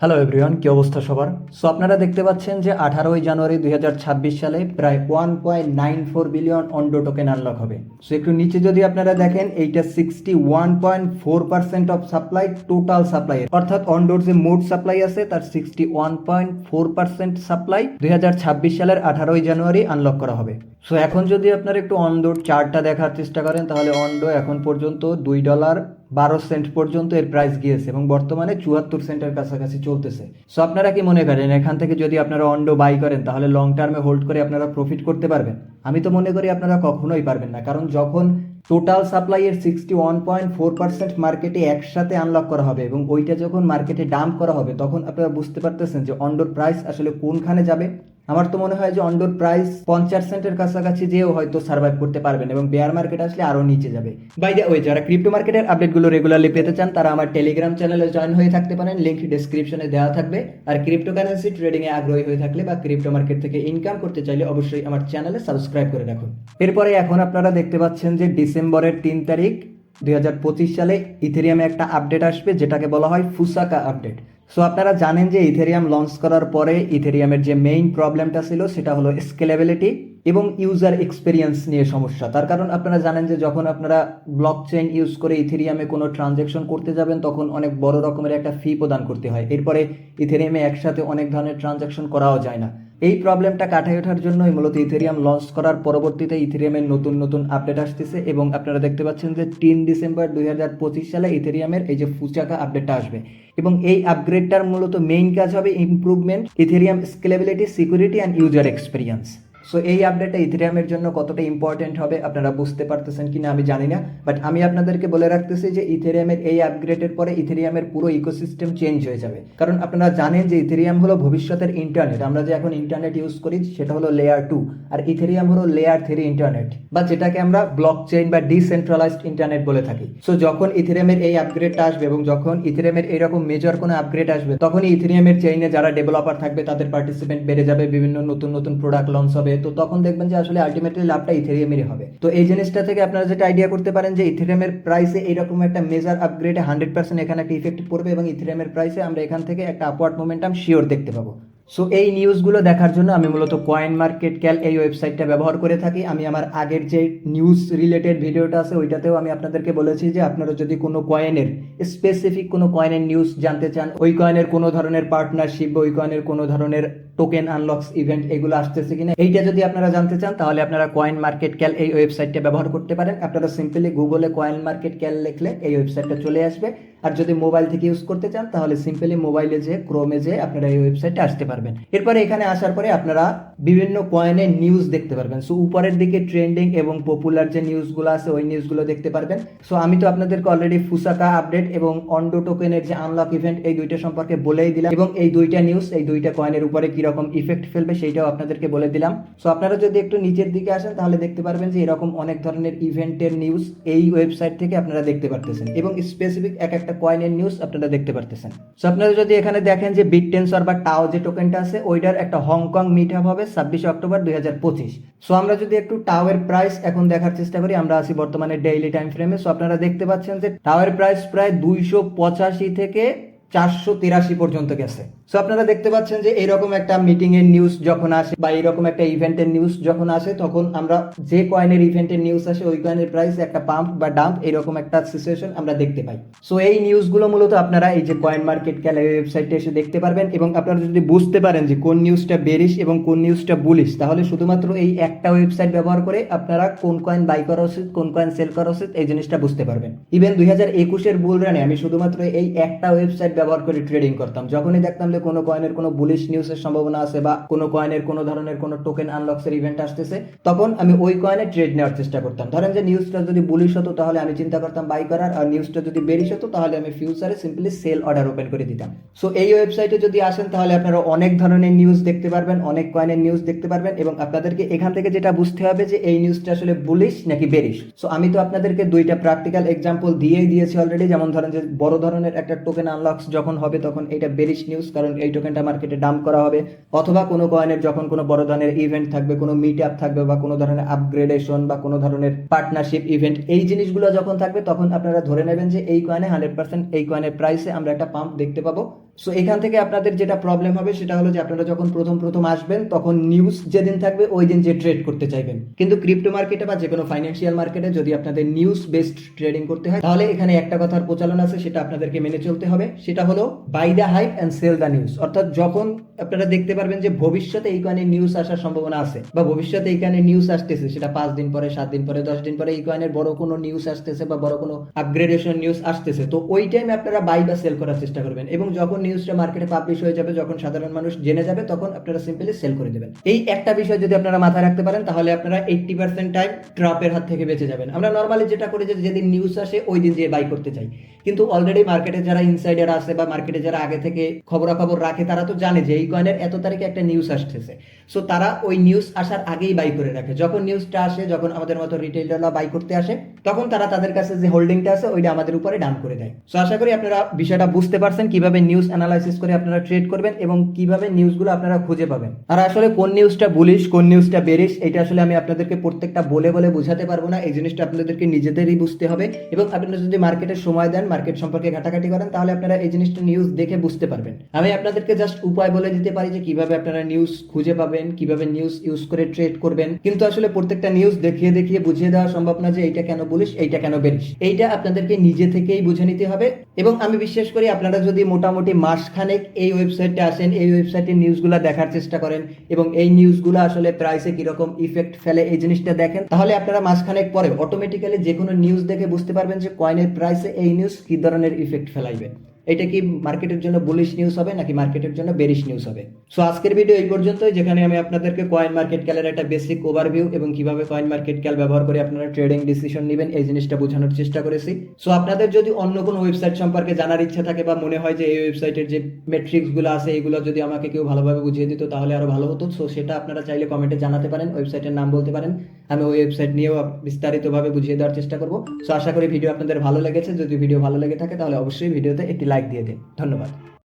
Hello everyone কি অবস্থা সবার? সো আপনারা দেখতে পাচ্ছেন যে আঠারোই জানুয়ারি দুই সালে প্রায় one point nine four billion Ondo token unlock হবে। সো একটু নিচে যদি আপনারা দেখেন, এইটা sixty one point four percent of supply total supply অর্থাৎ অন্ডোর যে মোট সাপ্লাই আছে, তার sixty one point four percent supply দু হাজার ছাব্বিশ সালের আঠারোই জানুয়ারি আনলক করা হবে। সো এখন যদি আপনারা একটু অন্ডোর চার্টটা দেখার চেষ্টা করেন, তাহলে অন্ডো এখন পর্যন্ত দুই ডলার বারো সেন্ট পর্যন্ত এর প্রাইস গিয়েছে এবং বর্তমানে চুয়াত্তর সেন্টের কাছাকাছি চলতেছে। সো আপনারা কি মনে করেন, এখান থেকে যদি আপনারা অন্ডো বাই করেন, তাহলে লং টার্মে হোল্ড করে আপনারা প্রফিট করতে পারবেন? আমি তো মনে করি আপনারা কখনোই পারবেন না, কারণ যখন টোটাল সাপ্লাই এর sixty one point four percent মার্কেটে একসাথে আনলক করা হবে এবং ওইটা যখন মার্কেটে ডাম্প করা হবে, তখন আপনারা বুঝতে পারতেছেন যে অন্ডোর প্রাইস আসলে কোনখানে যাবে? আমার তো মনে হয় যে অন্ডোর প্রাইস পঞ্চাশ সেন্টের কাছাকাছি যেও হয়তো সার্ভাইভ করতে পারবেন এবং বেয়ার মার্কেট আসলে আরও নিচে যাবে। বাই দ্য ওয়ে যারা ক্রিপ্টো মার্কেটের আপডেটগুলো রেগুলারলি পেতে চান, তারা আমার টেলিগ্রাম চ্যানেলে জয়েন হয়ে থাকতে পারেন লিঙ্ক ডিসক্রিপশনে দেওয়া থাকবে। আর ক্রিপ্টো কারেন্সি ট্রেডিং এ আগ্রহী হয়ে থাকলে বা ক্রিপ্টো মার্কেট থেকে ইনকাম করতে চাইলে অবশ্যই আমার চ্যানেলে সাবস্ক্রাইব করে রাখুন। এরপরে এখন আপনারা দেখতে পাচ্ছেন যে ডিসেম্বরের তিন তারিখ, দুই হাজার পঁচিশ সালে ইথেরিয়ামে একটা আপডেট আসবে, যেটাকে বলা হয় ফুসাকা আপডেট সো আপনারা জানেন যে ইথেরিয়াম লঞ্চ করার পরে ইথেরিয়ামের যে মেইন প্রবলেমটা ছিল সেটা হলো স্কেলেবিলিটি এবং ইউজার এক্সপিরিয়েন্স নিয়ে সমস্যা। তার কারণ আপনারা জানেন যে যখন আপনারা ব্লক চেইন ইউজ করে ইথেরিয়ামে কোনো ট্রানজ্যাকশন করতে যাবেন, তখন অনেক বড় রকমের একটা ফি প্রদান করতে হয়। এরপরে ইথেরিয়ামে একসাথে অনেক ধরনের ট্রানজ্যাকশন করাও যায় না। এই প্রবলেমটা কাটাই ওঠার জন্যই মূলত ইথেরিয়াম লঞ্চ করার পরবর্তীতে ইথেরিয়ামের নতুন নতুন আপডেট আসতেছে এবং আপনারা দেখতে পাচ্ছেন যে তিন ডিসেম্বর দুই হাজার পঁচিশ সালে ইথেরিয়ামের এই যে ফুচাকা আপডেটটা আসবে এবং এই আপগ্রেডটার মূলত মেইন কাজ হবে improvement Ethereum scalability security and user experience so এই আপডেটটা ইথেরিয়ামের জন্য কতটা ইম্পর্টেন্ট হবে আপনারা বুঝতে পারতেছেন কিনা আমি জানি না বাট আমি আপনাদেরকে বলে রাখতেছি যে ইথেরিয়ামের এই আপগ্রেডের পরে ইথেরিয়ামের পুরো ইকোসিস্টেম চেঞ্জ হয়ে যাবে। কারণ আপনারা জানেন যে ইথেরিয়াম হলো ভবিষ্যতের ইন্টারনেট আমরা যে এখন ইন্টারনেট ইউজ করি, সেটা হলো লেয়ার টু আর ইথেরিয়াম হলো লেয়ার থ্রি ইন্টারনেট বা যেটাকে আমরা ব্লক চেইন বা ডিসেন্ট্রালাইজড ইন্টারনেট বলে থাকি। সো যখন ইথেরিয়ামের এই আপগ্রেডটা আসবে এবং যখন ইথেরিয়ামের এইরকম মেজর কোনো আপগ্রেড আসবে, তখনই ইথেরিয়ামের চেইনে যারা ডেভেলপার থাকবে, তাদের পার্টিসিপেন্ট বেড়ে যাবে, বিভিন্ন নতুন নতুন প্রোডাক্ট লঞ্চ হবে তো তখন দেখবেন যে আসলে আলটিমেটলি লাভটা ইথেরিয়ামেরই হবে। তো এই জিনিসটা থেকে আপনারা যেটা আইডিয়া করতে পারেন যে ইথেরিয়ামের প্রাইসে এইরকম একটা মেজার আপগ্রেডে হান্ড্রেড পার্সেন্ট এখানে একটা ইফেক্ট পড়বে এবং ইথেরিয়ামের প্রাইসে আমরা এখান থেকে একটা আপওয়ার্ড মোমেন্টাম শিওর দেখতে পাবো। সো এই নিউজগুলো দেখার জন্য আমি মূলত কয়েন মার্কেট ক্যাল এই ওয়েবসাইটটা ব্যবহার করে থাকি। আমি আমার আগের যে নিউজ রিলেটেড ভিডিওটা আছে, ওইটাতেও আমি আপনাদেরকে বলেছি যে আপনারা যদি কোনো কয়েনের স্পেসিফিক কোনো কয়েনের নিউজ জানতে চান, ওই কয়েনের কোনো ধরনের পার্টনারশিপ বা ওই কয়েনের কোনো ধরনের টোকেন আনলক্স ইভেন্ট এগুলো আসতেছে কিনা, এইটা যদি আপনারা জানতে চান, তাহলে আপনারা কয়েন মার্কেট ক্যাল এই ওয়েবসাইটটা ব্যবহার করতে পারেন। আপনারা সিম্পলি গুগলে কয়েন মার্কেট ক্যাল লিখলে এই ওয়েবসাইটটা চলে আসবে। আর যদি মোবাইল থেকে ইউজ করতে চান, তাহলে সিম্পলি মোবাইলে যে ক্রোমে যে আপনারা এই ওয়েবসাইটে আসতে পারবেন। এরপরে এখানে আসার পরে আপনারা বিভিন্ন কয়েনের নিউজ দেখতে পারবেন। সো উপরের দিকে ট্রেন্ডিং এবং পপুলার যে নিউজগুলো আছে, ওই নিউজগুলো দেখতে পারবেন। সো আমি তো আপনাদেরকে অলরেডি ফুসাকা আপডেট এবং অন্ডো টোকেনের যে আনলক ইভেন্ট এই দুইটা সম্পর্কে বলেই দিলাম। এবং এই দুইটা নিউজ এই দুইটা কয়েনের উপরে কীরকম ইফেক্ট ফেলবে সেইটাও আপনাদেরকে বলে দিলাম। সো আপনারা যদি একটু নিচের দিকে আসেন, তাহলে দেখতে পারবেন যে এরকম অনেক ধরনের ইভেন্টের নিউজ এই ওয়েবসাইট থেকে আপনারা দেখতে পারতেছেন। এবং স্পেসিফিক এক একটা কয়েনের নিউজ আপনারা দেখতে পারতেছেন। সো আপনারা যদি এখানে দেখেন যে বিট টেন্সর বা টাও যে টোকেনটা আছে, ওইটার একটা হংকং মিট হবে। ছাব্বিশে অক্টোবর দুই পঁচিশ। সো আমরা যদি একটু টাওয়ার প্রাইস এখন দেখার চেষ্টা করি, আমরা আছি বর্তমানে ডেইলি টাইম ফ্রেমে সো আপনারা দেখতে পাচ্ছেন যে টাওয়ার প্রাইস প্রায় দুইশো পঁচাশি থেকে চারশো তিরাশি পর্যন্ত গেছে। সো আপনারা দেখতে পাচ্ছেন যে এইরকম একটা মিটিং এর নিউজ যখন আসে বা এরকম একটা ইভেন্টের নিউজ যখন আসে, তখন আমরা যে কয়েনের ইভেন্টের নিউজ আসে, ওই কয়েনের প্রাইস একটা পাম্প বা ডাম্প এরকম একটা সিচুয়েশন আমরা দেখতে পাই। সো এই নিউজগুলো মূলত আপনারা এই যে কয়েন মার্কেট ক্যাল ওয়েবসাইটে এসে দেখতে পারবেন এবং আপনারা যদি বুঝতে পারেন যে কোন নিউজটা বেরিশ এবং কোন নিউজটা বুলিশ তাহলে শুধুমাত্র এই একটা ওয়েবসাইট ব্যবহার করে আপনারা কোন কয়েন বাই করা উচিত, কোন কয়েন সেল করা উচিত, এই জিনিসটা বুঝতে পারবেন। ইভেন দুই হাজার একুশের বুল রানে আমি শুধুমাত্র এই একটা ওয়েবসাইট ব্যবহার করে ট্রেডিং করতাম। যখনই দেখতাম যে কোনো কয়েনের কোনো বুলিশ নিউজের সম্ভাবনা আছে বা কোনো কয়েনের কোনো ধরনের কোনো টোকেন আনলক্সের ইভেন্ট আসতেছে, তখন আমি ওই কয়েনে ট্রেড নেওয়ার চেষ্টা করতাম। ধরেন যে নিউজটা যদি বুলিশ হতো, তাহলে আমি চিন্তা করতাম বাই করার, আর নিউজটা যদি বেরিশ হতো, তাহলে আমি ফিউচারে সিম্পলি সেল অর্ডার ওপেন করে দিতাম। সো এই ওয়েবসাইটে যদি আসেন, তাহলে আপনারা অনেক ধরনের নিউজ দেখতে পারবেন, অনেক কয়েনের নিউজ দেখতে পারবেন, এবং আপনাদেরকে এখান থেকে যেটা বুঝতে হবে যে এই নিউজটা আসলে বুলিশ নাকি বেরিশ সো আমি তো আপনাদেরকে দুইটা প্র্যাকটিক্যাল এক্সাম্পল দিয়েই দিয়েছি অলরেডি যেমন ধরেন যে বড় ধরনের একটা টোকেন আনলক্স যখন হবে, তখন এটা বেরিশ নিউজ কারণ এই টোকেনটা মার্কেটে ডাম্প করা হবে, অথবা কোনো কয়েনের যখন কোনো বড় ধরনের ইভেন্ট থাকবে, কোনো মিট আপ থাকবে বা কোনো ধরনের আপগ্রেডেশন বা কোনো ধরনের পার্টনারশিপ ইভেন্ট এই জিনিসগুলো যখন থাকবে তখন আপনারা ধরে নেবেন যে এই কয়েনে হান্ড্রেড পার্সেন্ট এই কয়েনের প্রাইসে আমরা একটা পাম্প দেখতে পাবো। সো এখান থেকে আপনাদের যেটা প্রবলেম হবে সেটা হলো যে আপনারা যখন প্রথম প্রথম আসবেন, তখন নিউজ যেদিন থাকবে, ওই দিন যে ট্রেড করতে চাইবেন। কিন্তু ক্রিপ্টো মার্কেটে বা যে কোনো ফাইন্যান্সিয়াল মার্কেটে যদি আপনাদের নিউজ বেসড ট্রেডিং করতে হয়, তাহলে এখানে একটা কথার প্রচলন আছে, সেটা আপনাদেরকে মেনে চলতে হবে। সেটা হলো buy the hype and sell the news অর্থাৎ যখন আপনারা দেখতে পারবেন যে ভবিষ্যতে এই কয়েনের নিউজ আসার সম্ভাবনা আছে, বা ভবিষ্যতে এই নিউজ আসতেছে, সেটা পাঁচ দিন পরে, সাত দিন পরে, দশ দিন পরে এই কয়েনের বড় কোনো নিউজ আসতেছে বা বড় কোনো আপগ্রেডেশন নিউজ আসতেছে, তো ওই টাইমে আপনারা বাই বা সেল করার চেষ্টা করবেন। এবং যখন নিউজটা মার্কেটে পাবলিশ হয়ে যাবে, যখন সাধারণ মানুষ জেনে যাবে, তখন আপনারা সিম্পলি সেল করে দেবেন। এই একটা বিষয় যদি আপনারা মাথায় রাখতে পারেন, তাহলে আপনারা এইট্টি পার্সেন্ট টাইম ট্রাপের হাত থেকে বেঁচে যাবেন। আমরা নর্মালি যেটা করি যে, যেদিন নিউজ আসে ওই দিন যেয়ে বাই করতে চাই। কিন্তু অলরেডি মার্কেটে যারা ইনসাইডার আছে বা মার্কেটে যারা আগে থেকে খবরাখবর রাখে, তারা তো জানে যে এই কয়েনের এত তারিখে একটা নিউজ আসতেছে। সো তারা ওই নিউজ আসার আগেই বাই করে রাখে। যখন নিউজটা আসে, যখন আমাদের মতো রিটেইলাররা বাই করতে আসে, তখন তারা তাদের কাছে যে হোল্ডিংটা আছে, ওইটা আমাদের উপরে ডান করে দেয়। সো আশা করি আপনারা বিষয়টা বুঝতে পারছেন, কীভাবে নিউজ অ্যানালাইসিস করে আপনারা ট্রেড করবেন এবং কীভাবে নিউজগুলো আপনারা খুঁজে পাবেন। আর আসলে কোন নিউজটা বুলিশ কোন নিউজটা বেরিশ এটা আসলে আমি আপনাদেরকে প্রত্যেকটা বলে বলে বোঝাতে পারব না। এই জিনিসটা আপনাদেরকে নিজেদেরই বুঝতে হবে। এবং আপনারা যদি মার্কেটের সময় দেন মার্কেট সম্পর্কে ঘাটাঘাটি করেন, তাহলে আপনারা এই জিনিসটা নিউজ দেখে বুঝতে পারবেন। আমি আপনাদেরকে জাস্ট উপায় বলে দিতে পারি যে কীভাবে আপনারা নিউজ খুঁজে পাবেন, কীভাবে নিউজ ইউজ করে ট্রেড করবেন। কিন্তু আসলে প্রত্যেকটা নিউজ দেখিয়ে দেখিয়ে বুঝিয়ে দেওয়া সম্ভব না যে এইটা কেন বলিস এইটা কেন বেরিস এইটা আপনাদেরকে নিজে থেকেই বুঝে নিতে হবে। এবং আমি বিশ্বাস করি আপনারা যদি মোটামুটি মাসখানেক এই ওয়েবসাইটে আসেন, এই ওয়েবসাইটের নিউজগুলো দেখার চেষ্টা করেন এবং এই নিউজগুলো আসলে প্রাইসে কীরকম ইফেক্ট ফেলে এই জিনিসটা দেখেন, তাহলে আপনারা মাসখানেক পরে অটোমেটিক্যালি যে কোনো নিউজ দেখে বুঝতে পারবেন যে কয়েনের প্রাইসে এই নিউজ কি ধরনের ইফেক্ট ফেলাইবে। এটা কি মার্কেটের জন্য বুলিশ নিউজ হবে নাকি মার্কেটের জন্য বেরিশ নিউজ হবে? সো আজকের ভিডিও এই পর্যন্তই, যেখানে আমি আপনাদেরকে কয়েন মার্কেট ক্যালের একটা বেসিক ওভারভিউ এবং কীভাবে কয়েন মার্কেট ক্যাল ব্যবহার করে আপনারা ট্রেডিং ডিসিশন নেবেন, এই জিনিসটা বোঝানোর চেষ্টা করেছি। সো আপনাদের যদি অন্য কোনো ওয়েবসাইট সম্পর্কে জানার ইচ্ছা থাকে বা মনে হয় যে এই ওয়েবসাইটের যে মেট্রিক্সগুলো আছে, এগুলো যদি আমাকে কেউ ভালোভাবে বুঝিয়ে দিত, তাহলে আরও ভালো হতো। সো সেটা আপনারা চাইলে কমেন্টে জানাতে পারেন ওয়েবসাইটের নাম বলতে পারেন। আমি ওই ওয়েবসাইট নিয়েও বিস্তারিতভাবে বুঝিয়ে দেওয়ার চেষ্টা করব। সো আশা করি ভিডিও আপনাদের ভালো লেগেছে। যদি ভিডিও ভালো লেগে থাকে, তাহলে অবশ্যই ভিডিওতে একটি লাইক দিয়ে দিন। ধন্যবাদ।